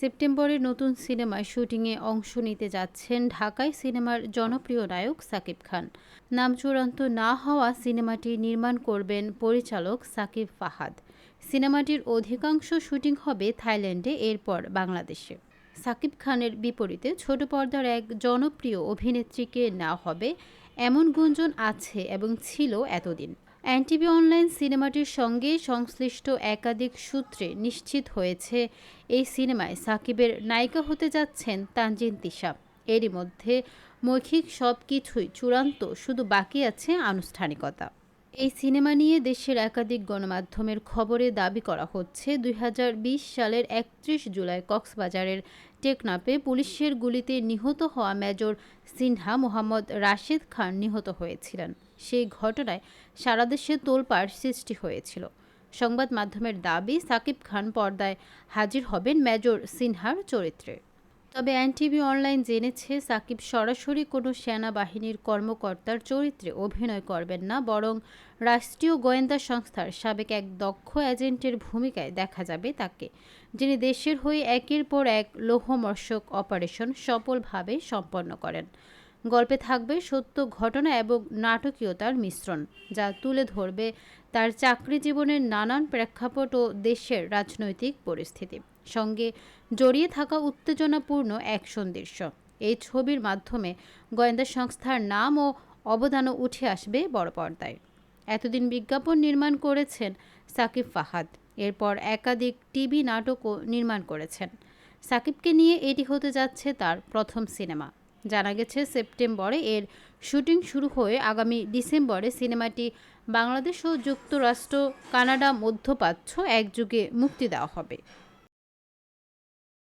সেপ্টেম্বরে নতুন সিনেমায় শুটিংয়ে অংশ নিতে যাচ্ছেন ঢাকায় সিনেমার জনপ্রিয় নায়ক সাকিব খান। নাম চূড়ান্ত না হওয়া সিনেমাটি নির্মাণ করবেন পরিচালক সাকিব ফাহাদ। সিনেমাটির অধিকাংশ শুটিং হবে থাইল্যান্ডে, এরপর বাংলাদেশে। সাকিব খানের বিপরীতে ছোট পর্দার এক জনপ্রিয় অভিনেত্রীকে না হবে। এমন গুঞ্জন আছে এবং ছিল এতদিন। এনটিভি অনলাইন সিনেমাটির সঙ্গে সংশ্লিষ্ট একাধিক সূত্রে নিশ্চিত হয়েছে, এই সিনেমায় সাকিবের নায়িকা হতে যাচ্ছেন তানজিন তিশা। এরই মধ্যে মৌখিক সব কিছুই চূড়ান্ত, শুধু বাকি আছে আনুষ্ঠানিকতা। এই সিনেমা নিয়ে দেশের একাধিক গণমাধ্যমের খবরে দাবি করা হচ্ছে, দুই হাজার বিশ সালের একত্রিশ জুলাই কক্সবাজারের টেকনাপে পুলিশের গুলিতে নিহত হওয়া মেজর সিনহা মোহাম্মদ রাশেদ খান নিহত হয়েছিলেন। সেই ঘটনায় সারা দেশে তোলপাড় সৃষ্টি হয়েছিল। সংবাদ মাধ্যমের দাবি, সাকিব খান পর্দায় হাজির হবেন মেজর সিনহার চরিত্রে। তবে এনটিভি অনলাইন জেনেছে, সাকিব সরাসরি কোনো সেনাবাহিনীর কর্মকর্তার চরিত্রে অভিনয় করবেন না, বরং রাষ্ট্রীয় গোয়েন্দা সংস্থার সাবেক এক দক্ষ এজেন্টের ভূমিকায় দেখা যাবে তাকে, যিনি দেশের হয়ে একের পর এক লৌহমর্ষক অপারেশন সফলভাবে সম্পন্ন করেন। গল্পে থাকবে সত্য ঘটনা এবং নাটকীয়তার মিশ্রণ, যা তুলে ধরবে তার চাকরি জীবনের নানান প্রেক্ষাপট ও দেশের রাজনৈতিক পরিস্থিতি। সঙ্গে জড়িয়ে থাকা উত্তেজনাপূর্ণ অ্যাকশন দৃশ্য এই ছবির মাধ্যমে গোয়েন্দা সংস্থার নাম ও অবদানও উঠে আসবে বড় পর্দায়। এতদিন বিজ্ঞাপন নির্মাণ করেছেন সাকিব ফাহাদ। এরপর একাধিক টিভি নাটকও নির্মাণ করেছেন। সাকিবকে নিয়ে এটি হতে যাচ্ছে তার প্রথম সিনেমা। জানা গেছে, সেপ্টেম্বরে এর শুটিং শুরু হয়ে আগামী ডিসেম্বরে সিনেমাটি বাংলাদেশ ও যুক্তরাষ্ট্র, কানাডা, মধ্যপ্রাচ্য একযুগে মুক্তি দেওয়া হবে।